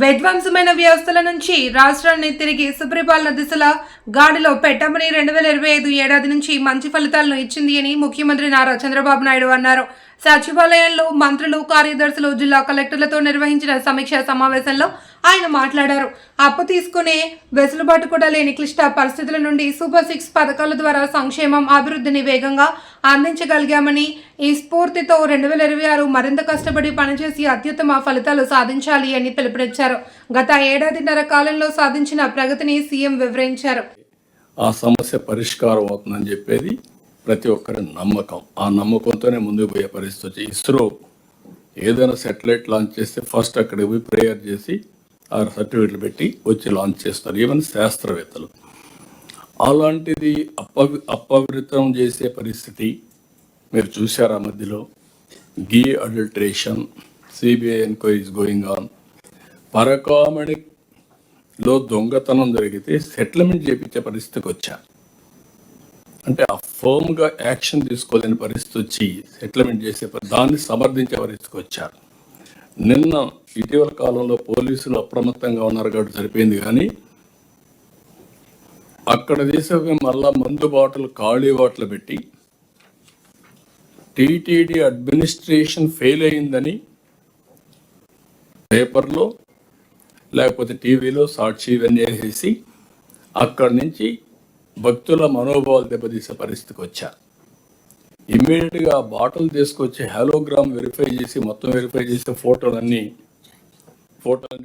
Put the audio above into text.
విధ్వంసమైన వ్యవస్థల నుంచి రాష్ట్రాన్ని తిరిగి సుపరిపాలన దిశలో గాడిలో పెట్టమని రెండు వేల ఇరవై ఐదు ఏడాది నుంచి మంచి ఫలితాలను ఇచ్చింది అని ముఖ్యమంత్రి నారా చంద్రబాబు నాయుడు అన్నారు. సచివాలయంలో మంత్రులు కార్యదర్శులు జిల్లా కలెక్టర్లతో నిర్వహించిన సమీక్షా సమావేశంలో ఆయన మాట్లాడారు. అప్పు తీసుకునే వెసులుబాటు కూడా లేని క్లిష్ట పరిస్థితుల నుండి సూపర్ సిక్స్ పథకాల ద్వారా సంక్షేమం అభివృద్ధిని వేగంగా అందించగలిగామని ఈ స్ఫూర్తితో రెండు వేల ఇరవై ఆరు మరింత కష్టపడి పనిచేసి అత్యుత్తమ ఫలితాలు సాధించాలి అని పిలుపునిచ్చారు. గత ఏడాదిన్నర కాలంలో సాధించిన ప్రగతిని సీఎం వివరించారు. ఆ సమస్య పరిష్కారం అవుతుందని చెప్పేది ప్రతి ఒక్కరి నమ్మకం. ఆ నమ్మకంతోనే ముందుకు పోయే పరిస్థితి. ఇస్రో ఏదైనా సెటిలైట్ లాంచ్ చేస్తే ఫస్ట్ అక్కడికి పోయి ప్రేయర్ చేసి ఆ సర్టిఫికెట్లు పెట్టి వచ్చి లాంచ్ చేస్తారు. ఈవెన్ శాస్త్రవేత్తలు. అలాంటిది అప్పవి అపవిత్రం చేసే పరిస్థితి మీరు చూశారా మధ్యలో? Ghee adulteration CBI enquiries going on పరకామణిలో దొంగతనం జరిగితే సెటిల్మెంట్ చేపించే పరిస్థితికి వచ్చా? అంటే ఆ ఫర్మ్గా యాక్షన్ తీసుకోలేని పరిస్థితి వచ్చి సెటిల్మెంట్ చేసే దాన్ని సమర్థించే పరిస్థితికి వచ్చారు. నిన్న ఇటీవల కాలంలో పోలీసులు అప్రమత్తంగా ఉన్నారు కాబట్టి సరిపోయింది కానీ అక్కడ తీసే మళ్ళా మందు బాటలు ఖాళీ బాటలు పెట్టి టీటీడీ అడ్మినిస్ట్రేషన్ ఫెయిల్ అయిందని పేపర్లో లేకపోతే టీవీలో సాక్షి ఇవన్నీ వేసేసి అక్కడి నుంచి భక్తుల మనోభావాలు దెబ్బతీసే పరిస్థితికి వచ్చారు ఇమ్మీడియట్గా ఆ తీసుకొచ్చి హాలోగ్రామ్ వెరిఫై చేసి మొత్తం వెరిఫై చేసే ఫోటోలన్నీ ఫోటోలన్నీ